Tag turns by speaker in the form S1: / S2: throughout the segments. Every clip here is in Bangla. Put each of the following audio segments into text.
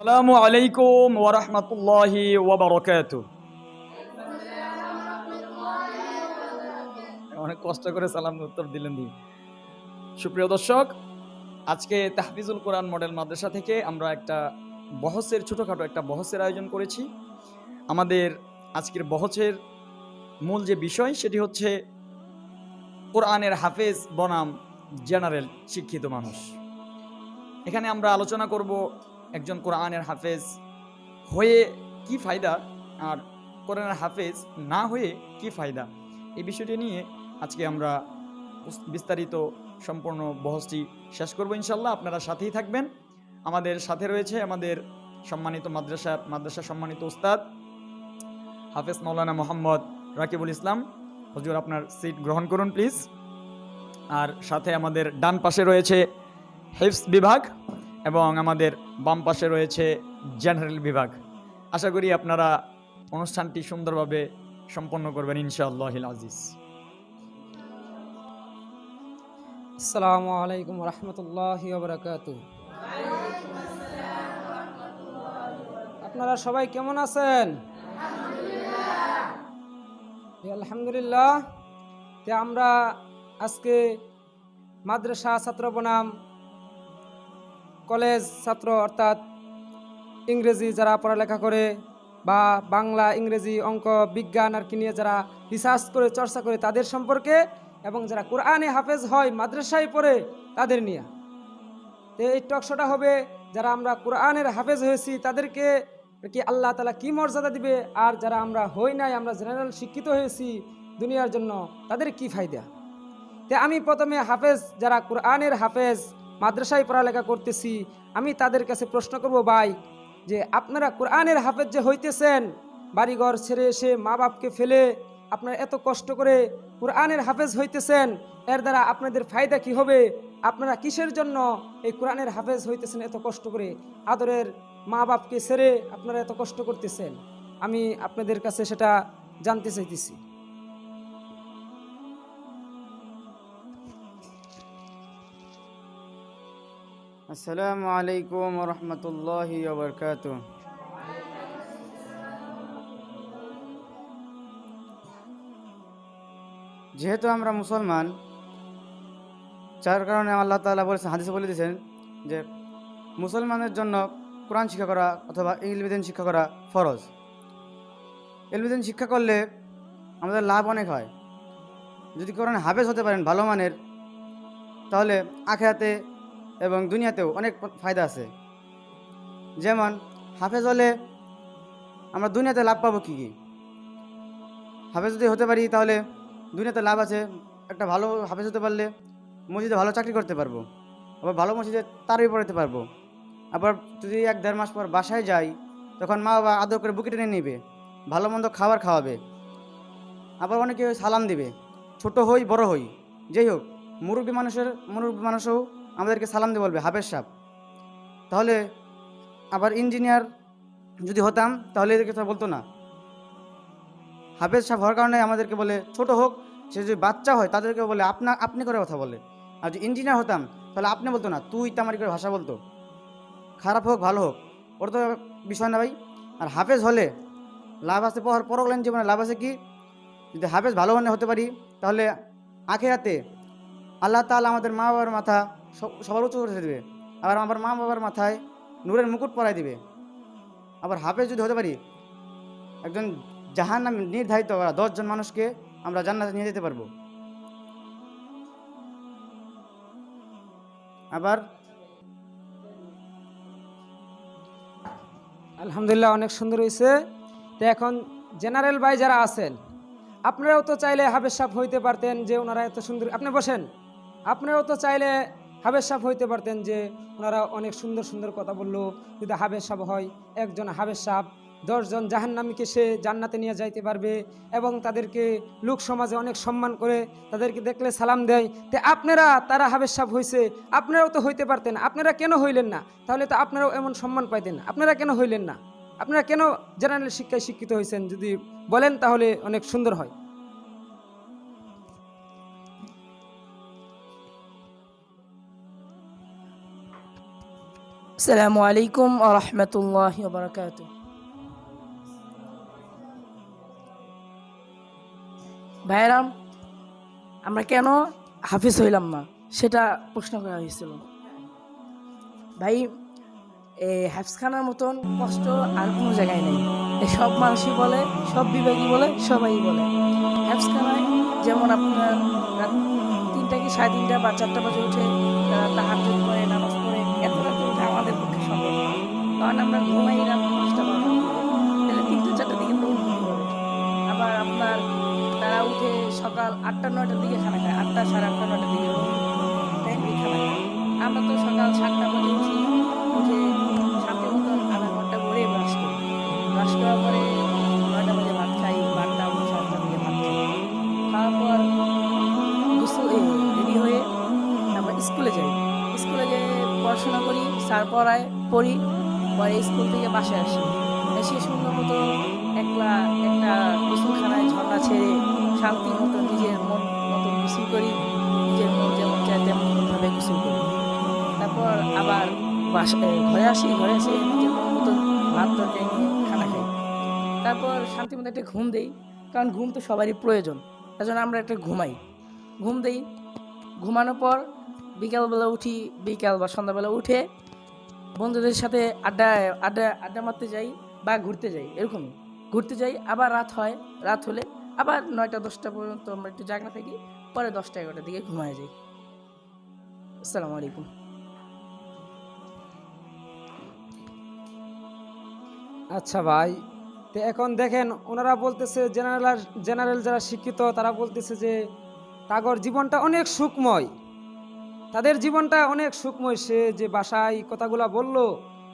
S1: আসসালামু আলাইকুম অনেক কষ্ট করে সালাম উত্তর দিলেন দি সুপ্রিয় দর্শক, আজকে তাহফিজুল কোরআন মডেল মাদ্রাসা থেকে আমরা একটা বহসের ছোটোখাটো একটা বহসের আয়োজন করেছি। আমাদের আজকের বহসের মূল যে বিষয় সেটি হচ্ছে কোরআনের হাফেজ বনাম জেনারেল শিক্ষিত মানুষ। এখানে আমরা আলোচনা করব একজন কোরআনের হাফেজ হয়ে কি ফায়দা আর কোরআনের হাফেজ না হয়ে কি ফায়দা? এই বিষয়টি নিয়ে আজকে আমরা বিস্তারিত সম্পূর্ণ বহসটি শেষ করব ইনশাল্লাহ আপনারা সাথেই থাকবেন। আমাদের সাথে রয়েছে আমাদের সম্মানিত মাদ্রাসা মাদ্রাসা সম্মানিত উস্তাদ হাফেজ মৌলানা মোহাম্মদ রাকিবুল ইসলাম। হজুর, আপনার সিট গ্রহণ করুন প্লিজ। আর সাথে আমাদের ডান পাশে রয়েছে হেফস বিভাগ এবং আমাদের বাম পাশে রয়েছে জেনারেল বিভাগ। আশা করি আপনারা অনুষ্ঠানটি সুন্দরভাবে সম্পন্ন করবেন ইনশাআল্লাহ আজিজ।
S2: আসসালামু আলাইকুম রহমতুল্লাহ আপনারা সবাই কেমন আছেন? আলহামদুলিল্লাহ। আমরা আজকে মাদ্রাসা ছাত্র বনাম কলেজ ছাত্র অর্থাৎ ইংরেজি যারা পড়ালেখা করে বা বাংলা, ইংরেজি, অঙ্ক, বিজ্ঞান আর কি নিয়ে যারা রিসার্চ করে, চর্চা করে তাদের সম্পর্কে এবং যারা কোরআনে হাফেজ হয়, মাদ্রাসায় পড়ে তাদের নিয়ে। তো এই টকশোটা হবে যারা আমরা কোরআনের হাফেজ হয়েছি তাদেরকে কি আল্লাহ তালা কি মর্যাদা দিবে আর যারা আমরা হই নাই, আমরা জেনারেল শিক্ষিত হয়েছি দুনিয়ার জন্য তাদের কি ফায়দা? তে আমি প্রথমে হাফেজ, যারা কোরআনের হাফেজ মাদ্রাসায় পড়ালেখা করতেছি, আমি তাদের কাছে প্রশ্ন করব, ভাই, যে আপনারা কোরআনের হাফেজ যে হইতেছেন, বাড়িঘর ছেড়ে এসে মা বাপকে ফেলে আপনারা এত কষ্ট করে কোরআনের হাফেজ হইতেছেন, এর দ্বারা আপনাদের ফায়দা কি হবে? আপনারা কিসের জন্য এই কোরআনের হাফেজ হইতেছেন এত কষ্ট করে? আদরের মা বাপকে ছেড়ে আপনারা এত কষ্ট করতেছেন? আমি আপনাদের কাছে সেটা জানতে চাইতেছি।
S3: আসসালামু আলাইকুম রহমতুল্লাহি যেহেতু আমরা মুসলমান, যার কারণে আল্লাহ তাআলা বলেছেন, হাদিসে বলে দিয়েছেন যে মুসলমানের জন্য কোরআন শিক্ষা করা অথবা ইলবিদিন শিক্ষা করা ফরজ। ইলবিদিন শিক্ষা করলে আমাদের লাভ অনেক হয়। যদি কোরআন হাফেজ হতে পারেন ভালো মানের, তাহলে আখেরাতে এবং দুনিয়াতেও অনেক ফায়দা আছে। যেমন, হাফেজ হলে আমরা দুনিয়াতে লাভ পাবো কী কী? হাফেজ যদি হতে পারি তাহলে দুনিয়াতে লাভ আছে, একটা ভালো হাফেজ হতে পারলে মসজিদে ভালো চাকরি করতে পারব, আবার ভালো মসজিদে তারই পড়াতে পারব। আবার যদি এক দেড় মাস পর বাসায় যাই, তখন মা বাবা আদর করে বুকে টেনে নেবে, ভালো মন্দ খাবার খাওয়াবে, আবার অনেকে সালাম দিবে, ছোট হই, বড় হই, যেই হোক, মুরব্বী মানুষের, মুরব্বী মানুষও আমাদেরকে সালাম দিয়ে বলবে, হাফেজ সাহেব। তাহলে আবার ইঞ্জিনিয়ার যদি হতাম, তাহলে এদেরকে তো বলতো না। হাফেজ সাহেব হওয়ার কারণে আমাদেরকে বলে, ছোট হোক, সে যদি বাচ্চা হয় তাদেরকে বলে, আপনা আপনি করে কথা বলে। আর যদি ইঞ্জিনিয়ার হতাম, তাহলে আপনি বলতো না, তুই তামারি করে ভাষা বলতো। খারাপ হোক, ভালো হোক ওর তো বিষয় না ভাই। আর হাফেজ হলে লাভ আছে পর পরকালীন জীবনে লাভ আছে কি? যদি হাফেজ ভালো মনে হতে পারি, তাহলে আখে হাতে আল্লাহ তাআলা আমাদের মা বাবার মাথা সবার উঁচু করে দেবে। আবার আমার মা বাবার মাথায় নূরের মুকুট পরাই দিবে। আবার হাফেজ যদি হতে পারি, একজন জাহান নাম নির্ধারিত করা দশজন মানুষকে আমরা জান্নাতে নিয়ে যেতে পারব। আবার
S2: আলহামদুলিল্লাহ অনেক সুন্দর হয়েছে তো এখন জেনারেল ভাই যারা আছেন, আপনারাও তো চাইলে হাবেজ সাপ হইতে পারতেন যে ওনারা এত সুন্দর আপনি বসেন। আপনারাও তো চাইলে হাবেজ সাপ হইতে পারতেন যে ওনারা অনেক সুন্দর সুন্দর কথা বলল, যদি হাবেজ সাপ হয়, একজন হাবেজ সাপ দশজন জাহান্নামীকে সে জান্নাতে নিয়ে যাইতে পারবে এবং তাদেরকে লোক সমাজে অনেক সম্মান করে তাদেরকে দেখলে সালাম দেয়। তে আপনারা, তারা হাবেজ সাপ হয়েছে আপনারাও তো হইতে পারতেন, আপনারা কেন হইলেন না? তাহলে তো আপনারাও এমন সম্মান পাইতেন, আপনারা কেন হইলেন না? আপনারা কেন জেনারেল শিক্ষায় শিক্ষিত হয়েছেন যদি বলেন তাহলে অনেক সুন্দর হয়।
S4: আসসালামু আলাইকুম আরহামতুল্লাহ বারকাত ভাইরাম আমরা কেন হাফিজ হইলাম না? সেটা প্রশ্ন করা হয়েছিল। ভাই এই হাফসখানার মতন কষ্ট আর কোনো জায়গায় নেই। সব মানুষই বলে, সব বিভাগই বলে, সবাই বলে। হাফসখানায় যেমন আপনার তিনটা সাড়ে তিনটা বা চারটা বাজে উঠে তাহার করে, নামাজ পড়ে, এত রাতে উঠে আমাদের পক্ষে সম্ভব না। কারণ আমরা ঘুমাই রাত পাঁচটা বাজে। তাহলে তিনটা চারটার দিকে হবে আবার আপনার তারা উঠে সকাল আটটা, নয়টার দিকে খানা খায়। আটটা সাড়ে আটটা, নয়টার দিকে টাইমে খানা খায় আমরা তো সকাল সাতটা বাজে উঠি, উঠে সাথে মতন আধা ঘণ্টা পরে ব্রাশ করি। ব্রাশ করার পরে স্যার পড়ায় পড়ি, পরে স্কুল থেকে বাসায় আসি। এসে সুন্দর মতো একলা একটা গোসলখানায় ঝর্ণা ছেড়ে শান্তি মতো নিজের মন মতো গোসল করি, নিজের মন যেমন চায় তেমনভাবে গোসল করি। তারপর আবার বাসায় ঘরে আসি, ঘরে এসে নিজের মন মতো ভাত তরকারি নিয়ে খানা খাই। তারপর শান্তি মতো একটা ঘুম দেই, কারণ ঘুম তো সবারই প্রয়োজন তার জন্য আমরা একটা ঘুমাই। ঘুম দেই, ঘুমানোর পর বিকালবেলা উঠি, বিকাল বা সন্ধ্যাবেলা উঠে বন্ধুদের সাথে আড্ডা আড্ডা আড্ডা মারতে যাই বা ঘুরতে যাই, এরকমই। ঘুরতে যাই, আবার রাত হয়, রাত হলে আবার নয়টা, দশটা পর্যন্ত আমরা একটু জাগনা থাকি, পরে দশটা, এগারোটার দিকে ঘুমায় যাই। আসসালামু আলাইকুম।
S2: আচ্ছা ভাই, তো এখন দেখেন ওনারা বলতেছে জেনারেল জেনারেল যারা শিক্ষিত, তারা বলতেছে যে, তাগর জীবনটা অনেক সুখময়। তাদের জীবনটা অনেক সুখময়। সে যে বাসায় কথাগুলা বলল,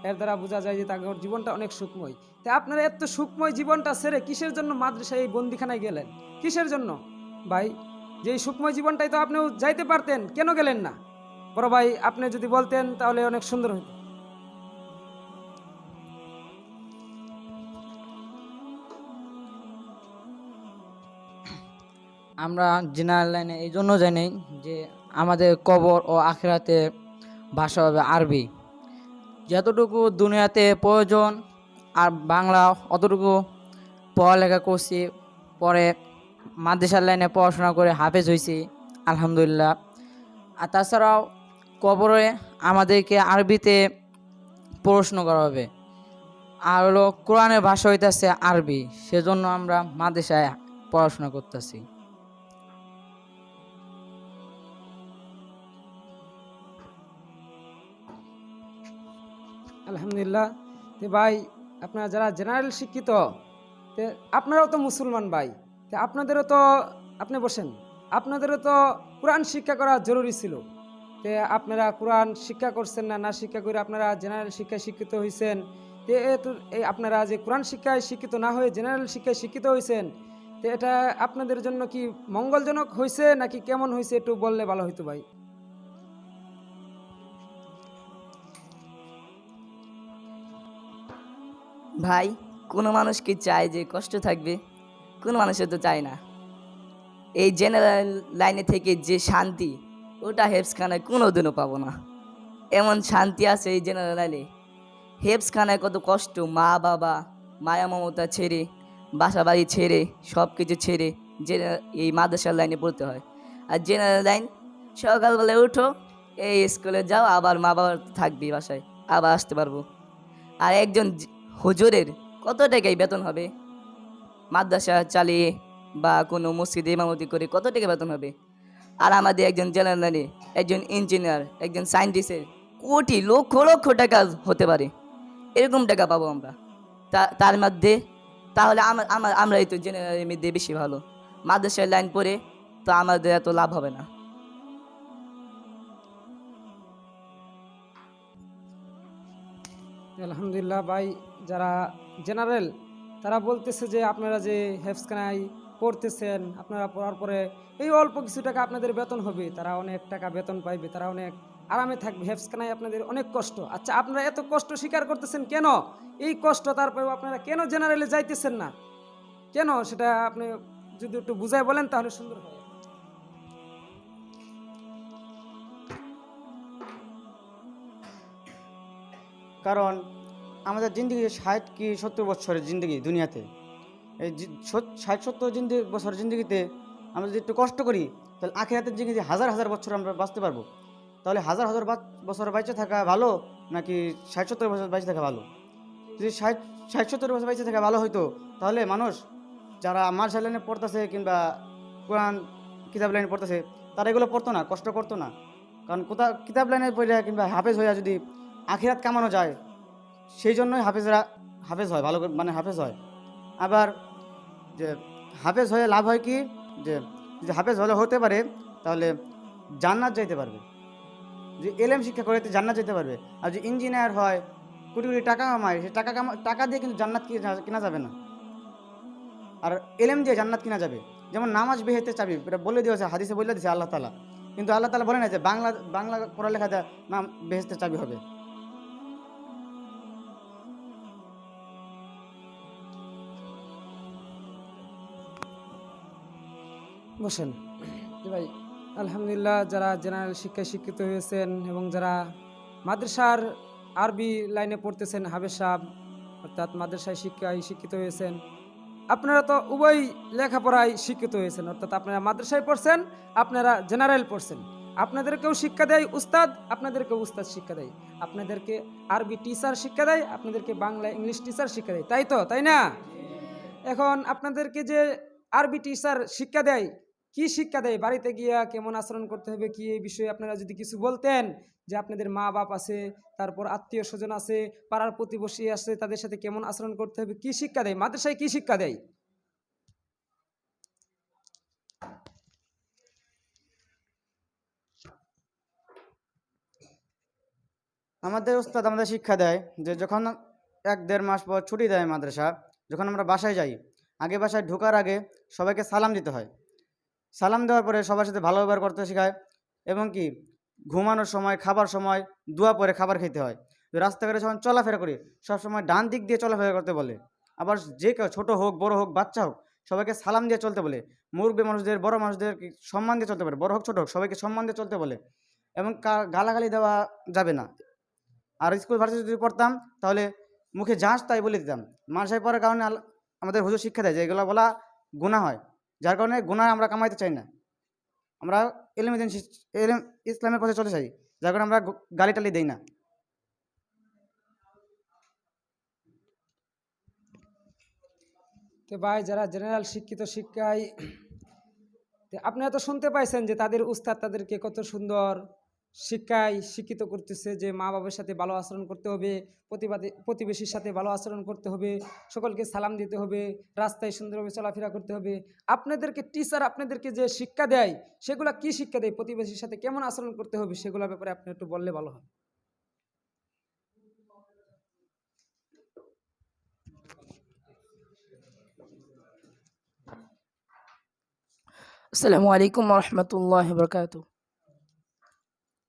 S2: এর দ্বারা বোঝা যায় যে তাদের জীবনটা অনেক সুখময়। তা আপনারা এত সুখময় জীবনটা ছেড়ে কিসের জন্য মাদ্রাসায় এই বন্দিখানায় গেলেন? কিসের জন্য? ভাই, যে সুখময় জীবনটাই তো আপনিও যাইতে পারতেন, কেন গেলেন না? বড় ভাই, আপনি যদি বলতেন তাহলে অনেক সুন্দর হতো
S5: আমরা জেনারেল লাইনে এই জন্য জানি যে আমাদের কবর ও আখেরাতে ভাষা হবে আরবি। যতটুকু দুনিয়াতে প্রয়োজন, আর বাংলা অতটুকু পড়ালেখা করছি, পরে মাদ্রাসার লাইনে পড়াশোনা করে হাফেজ হয়েছি, আলহামদুলিল্লাহ। আর তাছাড়াও কবরে আমাদেরকে আরবিতে প্রশ্ন করা হবে। আর হলো কোরআনের ভাষা হইতেছে আরবি, সেজন্য আমরা মাদ্রাসায় পড়াশোনা করতেছি।
S2: আলহামদুলিল্লাহ। তো ভাই, আপনারা যারা জেনারেল শিক্ষিত, তে আপনারাও তো মুসলমান ভাই। তো আপনাদেরও তো, আপনি বসেন। আপনাদেরও তো কোরআন শিক্ষা করা জরুরি ছিল। তে আপনারা কোরআন শিক্ষা করছেন না না শিক্ষা করে আপনারা জেনারেল শিক্ষায় শিক্ষিত হয়েছেন তে এই আপনারা যে কোরআন শিক্ষায় শিক্ষিত না হয়ে জেনারেল শিক্ষায় শিক্ষিত হয়েছেন তো এটা আপনাদের জন্য কি মঙ্গলজনক হয়েছে নাকি কেমন হয়েছে একটু বললে ভালো হইতো ভাই?
S4: ভাই, কোনো মানুষ কি চায় যে কষ্ট থাকবে? কোনো মানুষের তো চায় না। এই জেনারেল লাইনে থেকে যে শান্তি, ওটা হেপসখানায় কোনো দিনও পাবো না। এমন শান্তি আছে এই জেনারেল লাইনে হেপসখানায় কত কষ্ট, মা, বাবা, মায়া, মমতা ছেড়ে, বাসা বাড়ি ছেড়ে সব কিছু ছেড়ে যে এই মাদ্রাসার লাইনে পড়তে হয়। আর জেনারেল লাইন সকালবেলায় উঠো, এই স্কুলে যাও, আবার মা বাবা থাকবি বাসায়, আবার আসতে পারব। আর একজন হুজুরের কত টাকায় বেতন হবে? মাদ্রাসা চালিয়ে বা কোনো মসজিদে ইমামতি করে কত টাকা বেতন হবে? আর আমাদের একজন জেনারেলি, একজন ইঞ্জিনিয়ার, একজন সায়েন্টিস্টের কোটি লক্ষ লক্ষ টাকা হতে পারে। এরকম টাকা পাবো আমরা। তার মধ্যে তাহলে আমার আমার এই তো জেনারেলের মধ্যে বেশি ভালো। মাদ্রাসার লাইন পড়ে তো আমাদের এত লাভ হবে না।
S2: আলহামদুলিল্লাহ ভাই যারা জেনারেল তারা বলতেছে যে আপনারা যে হেফসখানায় পড়তেছেন, আপনারা পড়ার পরে এই অল্প কিছু টাকা আপনাদের বেতন হবে, তারা অনেক টাকা বেতন পাইবে, তারা অনেক আরামে থাকবে হেফসখানায় আপনাদের অনেক কষ্ট। আচ্ছা আপনারা এত কষ্ট স্বীকার করতেছেন কেন? এই কষ্ট তারপরেও আপনারা কেন জেনারেলে যাইতেছেন না? কেন? সেটা আপনি যদি একটু বুঝাই বলেন তাহলে সুন্দর হয়।
S3: কারণ আমাদের জিন্দগি ষাট কি সত্তর বছরের জিন্দগি দুনিয়াতে। এই ষাট সত্তর জিন্দি বছরের জিন্দগিতে আমরা যদি একটু কষ্ট করি, তাহলে আখেরাতের জিন্দগিতে হাজার হাজার বছর আমরা বাঁচতে পারব। তাহলে হাজার হাজার বছর বেঁচে থাকা ভালো, নাকি ষাট সত্তর বছর বেঁচে থাকা ভালো? যদি ষাট ষাট সত্তর বছর বেঁচে থাকা ভালো হতো তাহলে মানুষ যারা মার্শাল লাইনে পড়তেছে কিংবা কোরআন কিতাব লাইনে পড়তেছে, তারা এগুলো পড়তো না, কষ্ট করতো না। কারণ কোথাও কিতাব লাইনে পড়ে কিংবা হাফেজ হইয়া যদি আখিরাত কামানো যায় সেই জন্যই হাফেজরা হাফেজ হয়, ভালো মানে হাফেজ হয়। আবার যে হাফেজ হয়ে লাভ হয় কি? যে যদি হাফেজ হলে হতে পারে, তাহলে জান্নাত যাইতে পারবে। যে এলএম শিক্ষা করে জান্নাত যেতে পারবে। আর যে ইঞ্জিনিয়ার হয়, কোটি কোটি টাকা কামায়, সে টাকা কামা, টাকা দিয়ে কিন্তু জান্নাত কিনা- যাবে না। আর এলএম দিয়ে জান্নাত কিনা যাবে। যেমন নামাজ বেহেতে চাবি, এটা বলে দিয়েছে হাদিসে বলে দিয়েছে আল্লাহ তালা কিন্তু আল্লাহ তালা বলে না যে বাংলা বাংলা পড়ালেখা দেয় নাম বেহেস্তের চাবি হবে।
S2: বসেন। ভাই, আলহামদুলিল্লাহ যারা জেনারেল শিক্ষায় শিক্ষিত হয়েছেন এবং যারা মাদ্রাসার আরবি লাইনে পড়তেছেন হাবেজ সাহেব অর্থাৎ মাদ্রাসায় শিক্ষায় শিক্ষিত হয়েছেন, আপনারা তো উভয় লেখাপড়ায় শিক্ষিত হয়েছেন। অর্থাৎ আপনারা মাদ্রাসায় পড়ছেন, আপনারা জেনারেল পড়ছেন। আপনাদেরকেও শিক্ষা দেয় উস্তাদ, আপনাদেরকেও উস্তাদ শিক্ষা দেয়। আপনাদেরকে আরবি টিচার শিক্ষা দেয়, আপনাদেরকে বাংলা, ইংলিশ টিচার শিক্ষা দেয়। তাই তো? তাই না? এখন আপনাদেরকে যে আরবি টিচার শিক্ষা দেয় কি শিক্ষা দেয়? বাড়িতে গিয়া কেমন আচরণ করতে হবে? কি এই বিষয়ে আপনারা যদি কিছু বলতেন যে আপনাদের মা বাপ আছে, তারপর আত্মীয় স্বজন আছে, পাড়ার প্রতিবেশী আছে, তাদের সাথে কেমন আচরণ করতে হবে? কি শিক্ষা দেয়? মাদ্রাসায় কি শিক্ষা দেয়?
S3: আমাদের উস্তাদ আমাদের শিক্ষা দেয় যে যখন এক দেড় মাস পর ছুটি দেয় মাদ্রাসা, যখন আমরা বাসায় যাই, আগে বাসায় ঢোকার আগে সবাইকে সালাম দিতে হয়। সালাম দেওয়ার পরে সবার সাথে ভালো ব্যবহার করতে শেখায় এবং কি ঘুমানোর সময়, খাবার সময়, দোয়া পরে খাবার খেতে হয়। রাস্তাঘাটে যখন চলাফেরা করি, সবসময় ডান দিক দিয়ে চলাফেরা করতে বলে। আবার যে কেউ ছোটো হোক, বড় হোক, বাচ্চা হোক, সবাইকে সালাম দিয়ে চলতে বলে। মুরব্বী মানুষদের, বড় মানুষদের সম্মান দিয়ে চলতে পারে? বড় হোক, ছোটো হোক, সবাইকে সম্মান দিয়ে চলতে বলে। এবং গালাগালি দেওয়া যাবে না। আর স্কুল ভার্সিটি যদি পড়তাম, তাহলে মুখে যাস তাই বলে দিতাম। মানসাই পড়ার কারণে আমাদের হুজুর শিক্ষা দেয় যে এগুলো বলা গুণা হয়। যার কারণে গুণা আমরা কামাইতে চাই না। আমরা এলিম ইসলামের পথে চলে যাই যার কারণে আমরা গালি টালি দেই না।
S2: তো ভাই, যারা জেনারেল শিক্ষিত শিক্ষায় আপনি হয়তো শুনতে পাইছেন যে তাদের উস্তাদ তাদেরকে কত সুন্দর শিক্ষায় শিক্ষিত করতেছে যে মা বাবার সাথে ভালো আচরণ করতে হবে, প্রতিবাদী, প্রতিবেশীর সাথে ভালো আচরণ করতে হবে, সকলকে সালাম দিতে হবে, রাস্তায় সুন্দরভাবে চলাফেরা করতে হবে। আপনাদেরকে টিচার আপনাদেরকে যে শিক্ষা দেয়, সেগুলা কি শিক্ষা দেয়? প্রতিবেশীর সাথে কেমন আচরণ করতে হবে? সেগুলোর ব্যাপারে আপনি একটু বললে ভালো হয়।
S4: আসসালামু আলাইকুম রহমতুল্লাহ বরকাত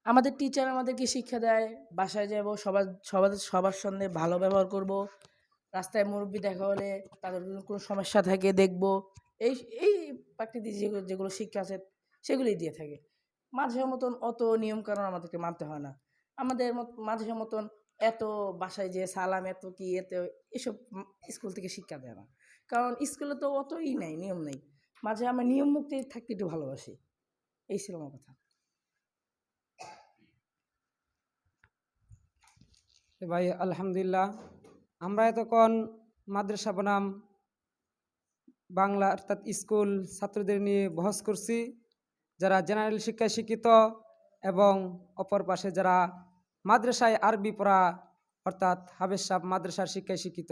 S4: আমাদের টিচার আমাদেরকে শিক্ষা দেয়, বাসায় যাব, সবার সবার সবার সঙ্গে ভালো ব্যবহার করব, রাস্তায় মুরব্বী দেখা হলে তাদের কোনো সমস্যা থাকে দেখব, এই এই প্রাকৃতিক যেগুলো যেগুলো শিক্ষা আছে সেগুলোই দিয়ে থাকে। মাঝে মতন অত নিয়ম নিয়মকানুন আমাদেরকে মানতে হয় না। আমাদের মাঝে মতন এত বাসায় যে সালাম, এত কি, এত এসব স্কুল থেকে শিক্ষা দেয় না। কারণ স্কুলে তো অতই নাই, নিয়ম নেই। মাঝে আমরা নিয়ম মুক্তি থাকতে একটু ভালোবাসি। এই ছিল আমার কথা।
S2: ভাই, আলহামদুলিল্লাহ। আমরা এতক্ষণ মাদ্রাসা বনাম, বাংলা অর্থাৎ স্কুল ছাত্রদের নিয়ে বহস করছি। যারা জেনারেল শিক্ষায় শিক্ষিত এবং অপর পাশে যারা মাদ্রাসায় আরবি পড়া অর্থাৎ হাবেজ সাহ মাদ্রাসার শিক্ষায় শিক্ষিত,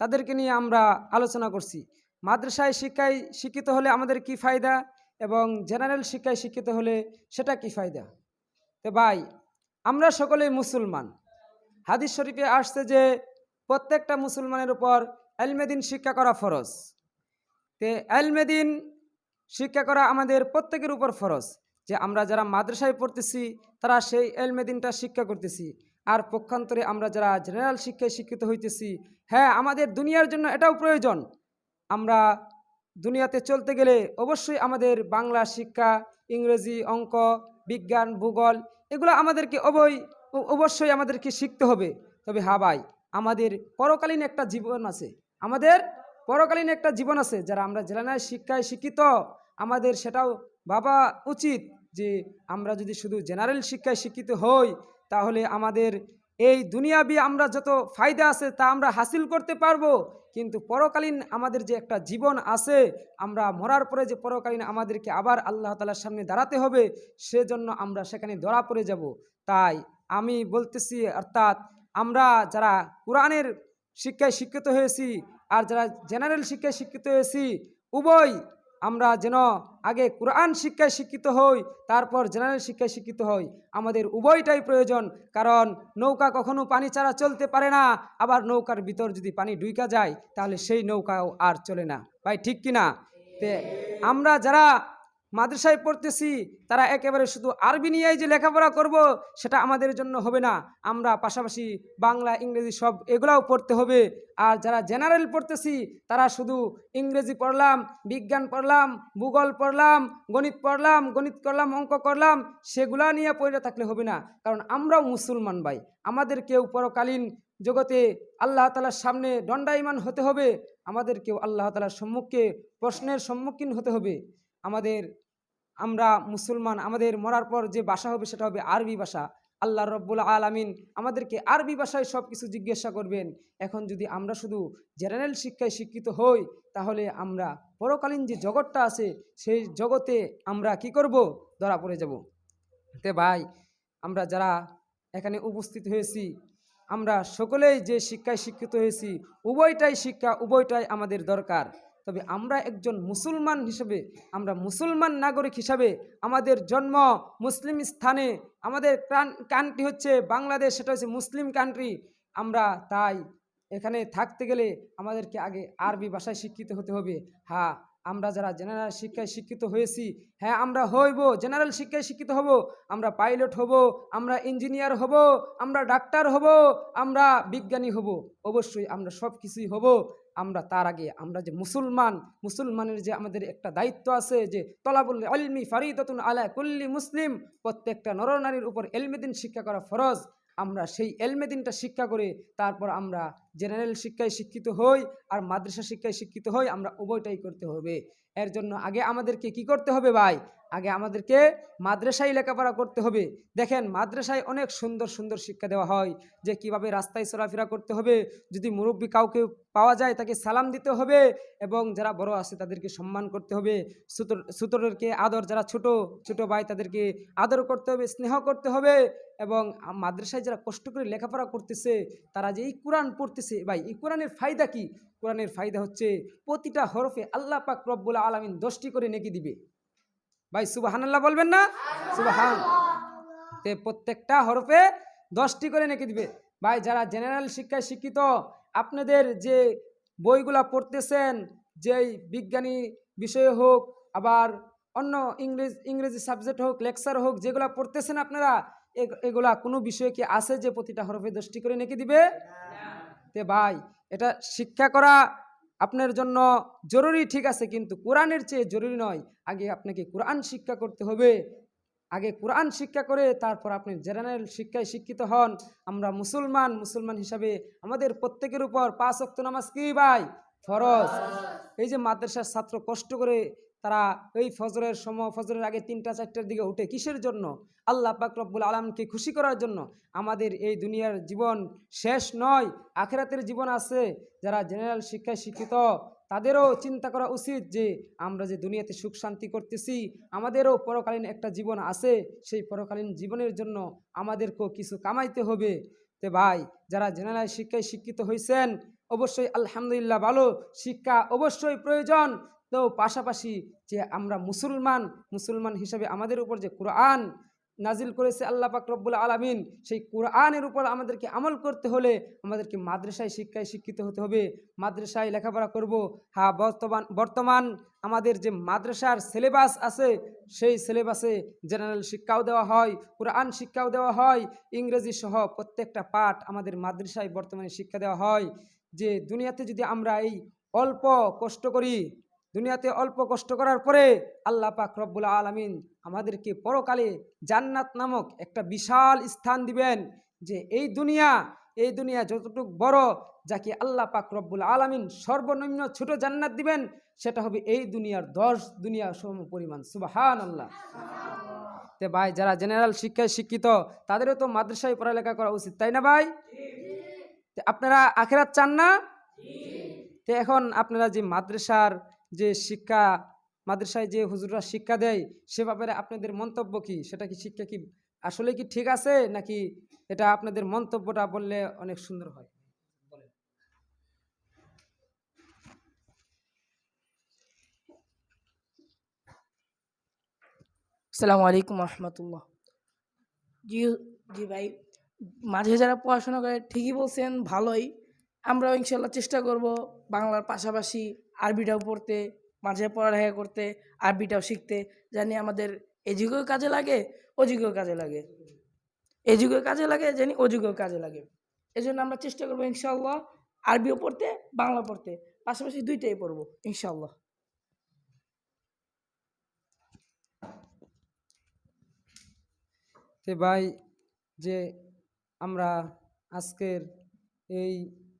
S2: তাদেরকে নিয়ে আমরা আলোচনা করছি। মাদ্রাসায় শিক্ষায় শিক্ষিত হলে আমাদের কি ফায়দা এবং জেনারেল শিক্ষায় শিক্ষিত হলে সেটা কি ফায়দা? তো ভাই, আমরা সকলেই মুসলমান। হাদিস শরীফে আসছে যে প্রত্যেকটা মুসলমানের উপর এলমেদিন শিক্ষা করা ফরজ। তে এলমেদিন শিক্ষা করা আমাদের প্রত্যেকের উপর ফরজ যে আমরা যারা মাদ্রাসায় পড়তেছি, তারা সেই এলমেদিনটা শিক্ষা করতেছি। আর পক্ষান্তরে আমরা যারা জেনারেল শিক্ষায় শিক্ষিত হইতেছি হ্যাঁ আমাদের দুনিয়ার জন্য এটাও প্রয়োজন। আমরা দুনিয়াতে চলতে গেলে অবশ্যই আমাদের বাংলা শিক্ষা, ইংরেজি, অঙ্ক, বিজ্ঞান, ভূগোল, এগুলো আমাদেরকে অবই ও- অবশ্যই আমাদেরকে শিখতে হবে। তবে হ্যাঁ ভাই, আমাদের পরকালীন একটা জীবন আছে। আমাদের পরকালীন একটা জীবন আছে, যারা আমরা জেলানায় শিক্ষায় শিক্ষিত, আমাদের সেটাও ভাবা উচিত যে আমরা যদি শুধু জেনারেল শিক্ষায় শিক্ষিত হই, তাহলে আমাদের এই দুনিয়াবি আমরা যত ফায়দা আছে তা আমরা হাসিল করতে পারব। কিন্তু পরকালীন আমাদের যে একটা জীবন আছে, আমরা মরার পরে যে পরকালীন আমাদেরকে আবার আল্লাহ তালার সামনে দাঁড়াতে হবে, সেজন্য আমরা সেখানে ধরা পড়ে যাব। তাই আমি বলতেছি, অর্থাৎ আমরা যারা কোরআনের শিক্ষায় শিক্ষিত হয়েছি আর যারা জেনারেল শিক্ষায় শিক্ষিত হয়েছি, উভয় আমরা যেন আগে কোরআন শিক্ষায় শিক্ষিত হই, তারপর জেনারেল শিক্ষায় শিক্ষিত হই। আমাদের উভয়টাই প্রয়োজন, কারণ নৌকা কখনো পানি ছাড়া চলতে পারে না। আবার নৌকার ভিতর যদি পানি ডুইকা যায়, তাহলে সেই নৌকাও আর চলে না। ভাই, ঠিক কি না তে আমরা যারা মাদ্রাসায় পড়তেছি, তারা একেবারে শুধু আরবি নিয়েই যে লেখাপড়া করব, সেটা আমাদের জন্য হবে না। আমরা পাশাপাশি বাংলা, ইংরেজি সব এগুলাও পড়তে হবে। আর যারা জেনারেল পড়তেছি, তারা শুধু ইংরেজি পড়লাম, বিজ্ঞান পড়লাম, ভূগোল পড়লাম, গণিত পড়লাম, গণিত করলাম, অঙ্ক করলাম, সেগুলা নিয়ে পড়ে থাকলে হবে না। কারণ আমরাও মুসলমান ভাই। আমাদের কেউ পরকালীন জগতে আল্লাহ তালার সামনে দণ্ডায়মান হতে হবে। আমাদেরকেও আল্লাহ তালার সম্মুখে প্রশ্নের সম্মুখীন হতে হবে। আমাদের, আমরা মুসলমান, আমাদের মরার পর যে ভাষা হবে সেটা হবে আরবি ভাষা। আল্লাহ রব্বুল আলামিন আমাদেরকে আরবি ভাষায় সব কিছু জিজ্ঞাসা করবেন। এখন যদি আমরা শুধু জেনারেল শিক্ষায় শিক্ষিত হই, তাহলে আমরা পরকালীন যে জগৎটা আছে, সেই জগতে আমরা কি করব? ধরা পড়ে যাব। তে ভাই, আমরা যারা এখানে উপস্থিত হয়েছি, আমরা সকলেই যে শিক্ষায় শিক্ষিত হয়েছি, উভয়টাই শিক্ষা, উভয়টাই আমাদের দরকার। তবে আমরা একজন মুসলমান হিসেবে, আমরা মুসলমান নাগরিক হিসাবে আমাদের জন্ম মুসলিম স্থানে, আমাদের কান্ট্রি হচ্ছে বাংলাদেশ, সেটা হচ্ছে মুসলিম কান্ট্রি আমরা তাই এখানে থাকতে গেলে আমাদেরকে আগে আরবি ভাষায় শিক্ষিত হতে হবে। হ্যাঁ আমরা যারা জেনারেল শিক্ষায় শিক্ষিত হয়েছি হ্যাঁ আমরা হইব জেনারেল শিক্ষায় শিক্ষিত হব, আমরা পাইলট হব, আমরা ইঞ্জিনিয়ার হব, আমরা ডাক্তার হব, আমরা বিজ্ঞানী হব। অবশ্যই আমরা সব কিছুই হব। আমরা তার আগে আমরা যে মুসলমান, মুসলমানের যে আমাদের একটা দায়িত্ব আছে যে তলাবুল আলমি ফারিদতুন আলা কুল্লি মুসলিম, প্রত্যেকটা নরনারীর উপর এলমেদিন শিক্ষা করা ফরজ। আমরা সেই এলমেদিনটা শিক্ষা করে তারপর আমরা জেনারেল শিক্ষায় শিক্ষিত হই আর মাদ্রাসা শিক্ষায় শিক্ষিত হই, আমরা উভয়টাই করতে হবে। এর জন্য আগে আমাদেরকে কি করতে হবে ভাই? আগে আমাদেরকে মাদ্রাসায় লেখাপড়া করতে হবে। দেখেন, মাদ্রাসায় অনেক সুন্দর সুন্দর শিক্ষা দেওয়া হয় যে কীভাবে রাস্তায় চলাফেরা করতে হবে। যদি মুরব্বী কাউকে পাওয়া যায় তাকে সালাম দিতে হবে এবং যারা বড় আছে তাদেরকে সম্মান করতে হবে। সুতর, সুতরকে আদর, যারা ছোট ছোট ভাই তাদেরকে আদর করতে হবে, স্নেহ করতে হবে এবং মাদ্রাসায় যারা কষ্ট করে লেখাপড়া করতেছে, তারা যে এই কোরআন পড়তেছে, ভাই, এই কোরআনের ফায়দা কি? কোরআনের ফায়দা হচ্ছে প্রতিটা হরফে আল্লাহ পাক রব্বুল আলমিন দশটি করে নেকি দিবে। ভাই সুবাহান আল্লাহ বলবেন না? সুবাহান। তে প্রত্যেকটা হরফে দশটি করে নেকি দিবে। ভাই যারা জেনারেল শিক্ষায় শিক্ষিত আপনাদের যে বইগুলা পড়তেছেন যেই বিজ্ঞানী বিষয়ে হোক আবার অন্য ইংরেজ ইংরেজি সাবজেক্ট হোক লেকচার হোক যেগুলা পড়তেছেন আপনারা এগুলা কোনো বিষয়ে কি আছে যে প্রতিটা হরফে দশটি করে নেকি দিবে? তে ভাই এটা শিক্ষা করা আপনার জন্য জরুরি ঠিক আছে, কিন্তু কোরআনের চেয়ে জরুরি নয়। আগে আপনাকে কোরআন শিক্ষা করতে হবে। আগে কোরআন শিক্ষা করে তারপর আপনি জেনারেল শিক্ষায় শিক্ষিত হন। আমরা মুসলমান মুসলমান হিসাবে আমাদের প্রত্যেকের উপর পাঁচ অক্ত নামাজ কি ভাই? ফরজ। এই যে মাদ্রাসার ছাত্র কষ্ট করে তারা এই ফজরের সময়, ফজরের আগে তিনটা, চারটার দিকে উঠে কিসের জন্য? আল্লাহ পাক রব্বুল আলমকে খুশি করার জন্য। আমাদের এই দুনিয়ার জীবন শেষ নয়, আখেরাতের জীবন আছে। যারা জেনারেল শিক্ষায় শিক্ষিত, তাদেরও চিন্তা করা উচিত যে, আমরা যে দুনিয়াতে সুখ শান্তি করতেছি, আমাদেরও পরকালীন একটা জীবন আছে। সেই পরকালীন জীবনের জন্য আমাদেরকেও কিছু কামাইতে হবে। তে ভাই, যারা জেনারেল শিক্ষায় শিক্ষিত হয়েছেন অবশ্যই আলহামদুলিল্লাহ ভালো। শিক্ষা অবশ্যই প্রয়োজন। তো পাশাপাশি যে আমরা মুসলমান মুসলমান হিসাবে আমাদের উপর যে কোরআন নাজিল করেছে আল্লাহ পাক রব্বুল আলমিন, সেই কোরআনের উপর আমাদেরকে আমল করতে হলে আমাদেরকে মাদ্রাসায় শিক্ষায় শিক্ষিত হতে হবে। মাদ্রাসায় লেখাপড়া করব। হ্যাঁ বর্তমান বর্তমান আমাদের যে মাদ্রাসার সিলেবাস আছে, সেই সিলেবাসে জেনারেল শিক্ষাও দেওয়া হয়, কোরআন শিক্ষাও দেওয়া হয়, ইংরেজি সহ প্রত্যেকটা পাঠ আমাদের মাদ্রাসায় বর্তমানে শিক্ষা দেওয়া হয়। যে দুনিয়াতে যদি আমরা এই অল্প কষ্ট করি দুনিয়াতে অল্প কষ্ট করার পরে আল্লাহ পাক রব্বুল আলমিন আমাদেরকে পরকালে জান্নাত নামক একটা বিশাল স্থান দিবেন যে এই দুনিয়া এই দুনিয়া যতটুক বড় যাকে আল্লাহ পাক রব্বুল আলামিন সর্বনিম্ন ছোট জান্নাত দিবেন, সেটা হবে এই দুনিয়ার দশ দুনিয়া সম পরিমাণ। সুবাহান আল্লাহ তে ভাই, যারা জেনারেল শিক্ষায় শিক্ষিত, তাদেরও তো মাদ্রাসায় পড়ালেখা করা উচিত, তাই না ভাই? আপনারা আখেরাত চান না? তো এখন আপনারা যে মাদ্রাসার যে শিক্ষা, মাদ্রাসায় যে হুজুররা শিক্ষা দেয় সে ব্যাপারে আপনাদের মন্তব্য কি? সেটা কি শিক্ষা কি আসলে কি ঠিক আছে? নাকি এটা আপনাদের মন্তব্যটা বললে অনেক সুন্দর হয়?
S4: আসসালামু আলাইকুম রহমতুল্লাহ। জি জি ভাই, মাঝে যারা পড়াশোনা করে ঠিকই বলছেন, ভালোই। আমরাও ইনশাল্লাহ চেষ্টা করব বাংলার পাশাপাশি আরবিটাও পড়তে, মাঝে পড়ালেখা করতে, আরবিটাও শিখতে, জানি আমাদের এ যুগেও কাজে লাগে ও কাজে লাগে। এ যুগেও কাজে লাগে, জানি ও কাজে লাগে। এই জন্য আমরা চেষ্টা করব ইনশাল্লাহ আরবিও পড়তে, বাংলা পড়তে। পাশাপাশি দুইটাই পড়ব ইনশাল্লাহ।
S2: তে ভাই, যে আমরা আজকের এই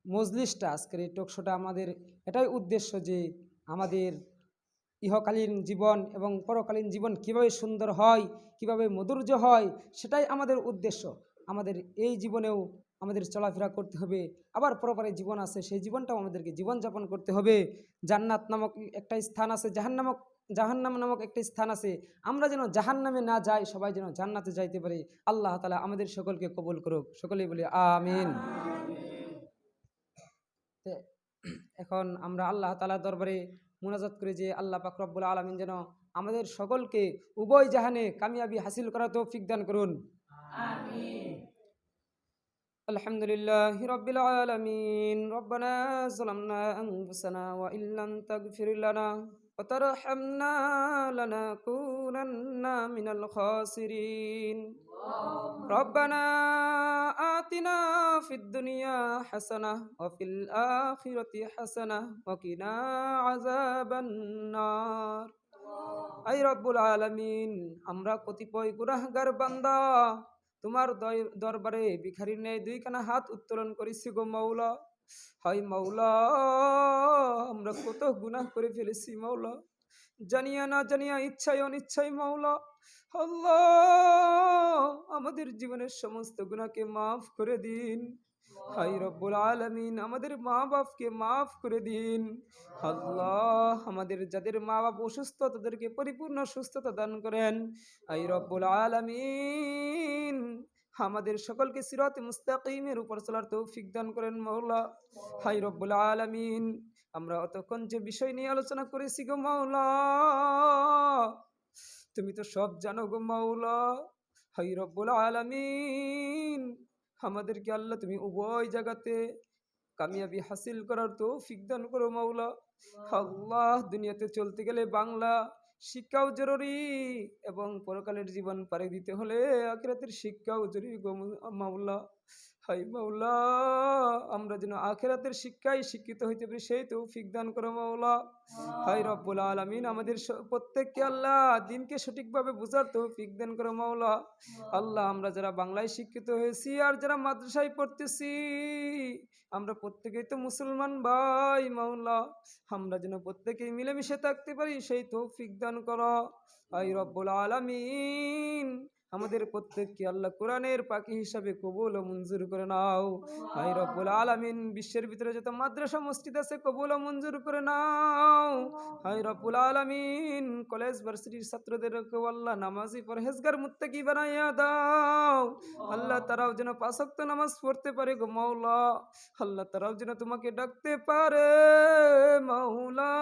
S2: মজলিসটা আজকের এই টকশোটা আমাদের এটাই উদ্দেশ্য যে আমাদের ইহকালীন জীবন এবং পরকালীন জীবন কীভাবে সুন্দর হয়, কীভাবে মধুর্য হয়, সেটাই আমাদের উদ্দেশ্য। আমাদের এই জীবনেও আমাদের চলাফেরা করতে হবে। আবার পরপারে জীবন আছে, সেই জীবনটাও আমাদেরকে জীবনযাপন করতে হবে। জান্নাত নামক একটা স্থান আছে জাহান নামক জাহান্নাম নামক একটা স্থান আছে। আমরা যেন জাহান্নামে না যাই, সবাই যেন জান্নাতে যাইতে পারি। আল্লাহ তালা আমাদের সকলকে কবুল করুক। সকলেই বলি, আমিন। এখন আমরা আল্লাহ তালা দরবারে মুনাজাত করি যে আল্লাহ পাক রব্বুল আলমিন যেন আমাদের সকলকে উভয় জাহানে কামিয়াবি হাসিল করা তৌফিক দান করুন الحمد لله رب العالمين ربنا ظلمنا أنفسنا وإن لم تغفر لنا وترحمنا لنكونن من الخاسرين ربنا آتنا في الدنيا حسنة وفي الآخرة حسنة وقنا عذاب النار আই রব্বুল আলামিন আমরা কতিপয় গুনাহগার বান্দা তোমার দয়- দরবারে ভিখারির ন্যায় দুইখানা হাত উত্তোলন করেছি গো মাওলা হাই মাওলা, আমরা কত গুনাহ করে ফেলেছি মাওলা। জানিয়া না জানিয়া ইচ্ছায় অনিচ্ছায় মাওলা। আল্লাহ, আমাদের জীবনের সমস্ত গুনাহকে মাফ করে দিন। হাই রব্বুল আলামিন, আমাদের মা বাপকে মাফ করে দিন। আল্লাহ, আমাদের যাদের মা বাপ অসুস্থ, তাদেরকে পরিপূর্ণ সুস্থতা দান করেন। হাই রব্বুল আলামিন আমাদের সকলকে সিরাত মুস্তাকিমের উপর চলার তৌফিক দান করেন মৌলা হাই রব্বুল আলামিন। আমরা অতক্ষণ যে বিষয় নিয়ে আলোচনা করেছি গো মাওলা। তুমি তো সব জানো গো মাওলা। হাই রব্বুল আলামিন। আমাদেরকে আল্লাহ তুমি উভয় জায়গাতে কামিয়াবি হাসিল করার তো দান করো মাওলা। আল্লাহ, দুনিয়াতে চলতে গেলে বাংলা শিক্ষাও জরুরি এবং পরকালের জীবন পাড়ি দিতে হলে আখেরাতের শিক্ষাও জরুরি গো হাই মাওলা, আমরা যেন আখেরাতের শিক্ষায় শিক্ষিত হইতে পারি, সেই তো দান করো মাওলা। হাই রব্বুল আলামিন, আমাদের প্রত্যেককে আল্লাহ দিনকে সঠিকভাবে বুঝার তো দান করো মাওলা। আল্লাহ, আমরা যারা বাংলায় শিক্ষিত হয়েছি আর যারা মাদ্রাসায় পড়তেছি, আমরা প্রত্যেকেই তো মুসলমান ভাই মাওলা। আমরা যেন প্রত্যেকেই মিলেমিশে থাকতে পারি, সেই তৌফিক দান করো। আই রব্বুল আলামিন আমাদের প্রত্যেককে আল্লাহ কোরআনের পাখি হিসাবে কবুল ও মঞ্জুর করে নাও। আই রব্বুল আলামিন বিশ্বের ভিতরে যত মাদ্রাসা, মসজিদ আছে কবুল ও মঞ্জুর করে নাও। হাই রব্বুল আলামিন কলেজ, ভার্সিটির ছাত্রদেরকে আল্লাহ নামাজি, পরহেজগার, মুত্তাকি বানাইয়া দাও। আল্লাহ তারাও যেন পাঁচক্ত নামাজ পড়তে পারে গো মাওলা। আল্লাহ তারাও যেন তোমাকে ডাকতে পারে মাওলা।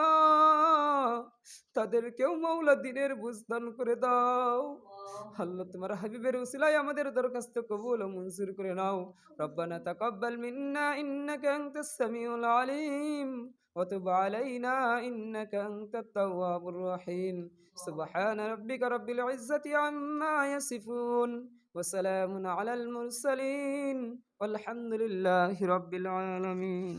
S2: তাদেরকেও মাওলা দিনের বুঝদান করে দাও। আল্লাহ তোমার হাবিবের উসিলায় আমাদের দরখাস্ত কবুল ও মঞ্জুর করে নাও রব্বানা তাকাব্বাল মিন্না ইন্নাকা আনতাস সামিউল আলিম وتب علينا إنك أنت التواب الرحيم سبحان ربك رب العزة عما يصفون وسلام على المرسلين والحمد لله رب العالمين